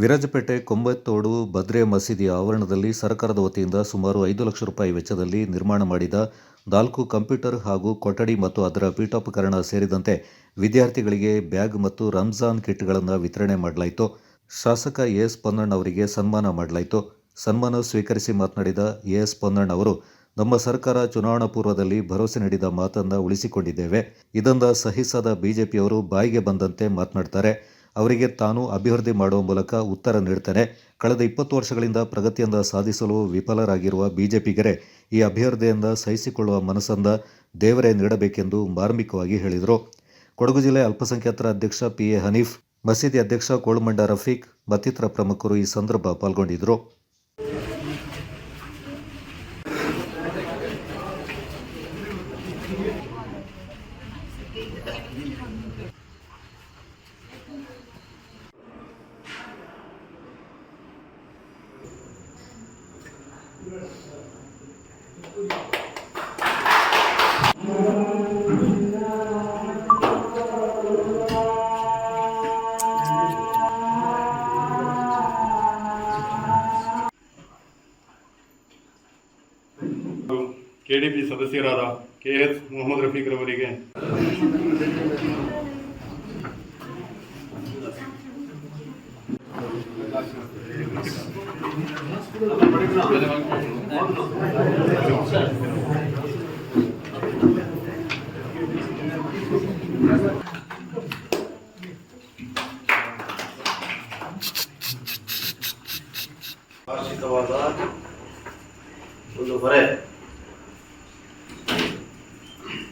ವಿರಾಜಪೇಟೆ ಕೊಂಬತ್ತೋಡು ಭದ್ರೆ ಮಸೀದಿಯ ಆವರಣದಲ್ಲಿ ಸರ್ಕಾರದ ವತಿಯಿಂದ ಸುಮಾರು ಐದು ಲಕ್ಷ ರೂಪಾಯಿ ವೆಚ್ಚದಲ್ಲಿ ನಿರ್ಮಾಣ ಮಾಡಿದ ನಾಲ್ಕು ಕಂಪ್ಯೂಟರ್ ಹಾಗೂ ಕೊಠಡಿ ಮತ್ತು ಅದರ ಪೀಠೋಪಕರಣ ಸೇರಿದಂತೆ ವಿದ್ಯಾರ್ಥಿಗಳಿಗೆ ಬ್ಯಾಗ್ ಮತ್ತು ರಂಜಾನ್ ಕಿಟ್ಗಳನ್ನು ವಿತರಣೆ ಮಾಡಲಾಯಿತು. ಶಾಸಕ ಎಸ್. ಪೊನ್ನಣ್ಣ ಅವರಿಗೆ ಸನ್ಮಾನ ಮಾಡಲಾಯಿತು. ಸನ್ಮಾನ ಸ್ವೀಕರಿಸಿ ಮಾತನಾಡಿದ ಎಸ್. ಪೊನ್ನಣ್ಣ ಅವರು, ನಮ್ಮ ಸರ್ಕಾರ ಚುನಾವಣಾ ಪೂರ್ವದಲ್ಲಿ ಭರವಸೆ ನೀಡಿದ ಮಾತನ್ನು ಉಳಿಸಿಕೊಂಡಿದ್ದೇವೆ. ಇದನ್ನ ಸಹಿಸದ ಬಿಜೆಪಿಯವರು ಬಾಯಿಗೆ ಬಂದಂತೆ ಮಾತನಾಡ್ತಾರೆ. ಅವರಿಗೆ ತಾನು ಅಭಿವೃದ್ಧಿ ಮಾಡುವ ಮೂಲಕ ಉತ್ತರ ನೀಡ್ತಾನೆ. ಕಳೆದ ಇಪ್ಪತ್ತು ವರ್ಷಗಳಿಂದ ಪ್ರಗತಿಯಿಂದ ಸಾಧಿಸಲು ವಿಫಲರಾಗಿರುವ ಬಿಜೆಪಿಗರೇ ಈ ಅಭಿವೃದ್ಧಿಯಿಂದ ಸಹಿಸಿಕೊಳ್ಳುವ ಮನಸ್ಸಂದ ದೇವರೇ ನೀಡಬೇಕೆಂದು ಮಾರ್ಮಿಕವಾಗಿ ಹೇಳಿದರು. ಕೊಡಗು ಜಿಲ್ಲೆ ಅಲ್ಪಸಂಖ್ಯಾತರ ಅಧ್ಯಕ್ಷ ಪಿ ಎ ಹನೀಫ್, ಮಸೀದಿ ಅಧ್ಯಕ್ಷ ಕೋಳುಮಂಡ ರಫೀಕ್, ಮತ್ತಿತರ ಪ್ರಮುಖರು ಈ ಸಂದರ್ಭ ಪಾಲ್ಗೊಂಡಿದ್ದರು. ಕೆಡಿಪಿ ಸದಸ್ಯರಾದ ಕೆ ಎಸ್ ಮೊಹಮ್ಮದ್ ರಫೀಕ್ ವಾರ್ಷಿಕವಾದ ಒಂದು ಹೊರೆ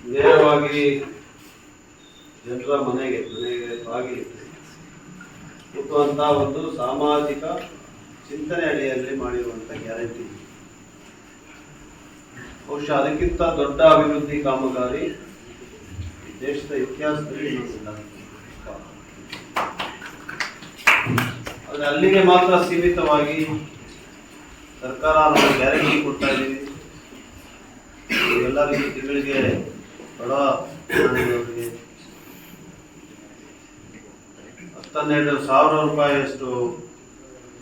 ನೇರವಾಗಿ ಜನರ ಮನೆಗೆ ಮನೆಗೆ ಬಾಗಿಲು ಮುಟ್ಟುವಂತ ಒಂದು ಸಾಮಾಜಿಕ ಚಿಂತನೆ ಅಡಿಯಲ್ಲಿ ಮಾಡಿರುವಂತ ಗ್ಯಾರಂಟಿ. ಬಹುಶಃ ಅದಕ್ಕಿಂತ ದೊಡ್ಡ ಅಭಿವೃದ್ಧಿ ಕಾಮಗಾರಿ ದೇಶದ ಇತಿಹಾಸದಲ್ಲಿ ಇನ್ನೊಂದಿಲ್ಲ ಆದ್ರೆ ಅಲ್ಲಿಗೆ ಮಾತ್ರ ಸೀಮಿತವಾಗಿ ಸರ್ಕಾರ ನಾವು ಗ್ಯಾರಂಟಿ ಕೊಡ್ತಾ ಇದ್ದೀವಿ ಎಲ್ಲರಿಗೂ ತಿಂಗಳಿಗೆ ಬಡ ಹತ್ತನ್ನೆರಡು ಸಾವಿರ ರೂಪಾಯಿಯಷ್ಟು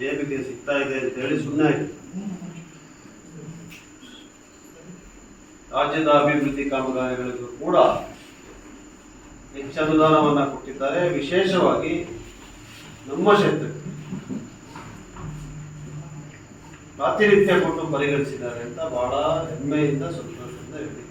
ಜೇಬಿಗೆ ಸಿಗ್ತಾ ಇದೆ ಅಂತ ಹೇಳಿ ಸುಮ್ಮನೆ ರಾಜ್ಯದ ಅಭಿವೃದ್ಧಿ ಕಾಮಗಾರಿಗಳಿಗೂ ಕೂಡ ಹೆಚ್ಚು ಅನುದಾನವನ್ನ ಕೊಟ್ಟಿದ್ದಾರೆ. ವಿಶೇಷವಾಗಿ ನಮ್ಮ ಕ್ಷೇತ್ರಕ್ಕೆ ಪ್ರಾತಿನಿತ್ಯ ಕೊಟ್ಟು ಪರಿಗಣಿಸಿದ್ದಾರೆ ಅಂತ ಬಹಳ ಹೆಮ್ಮೆಯಿಂದ ಸಂತೋಷದಿಂದ ಹೇಳಿ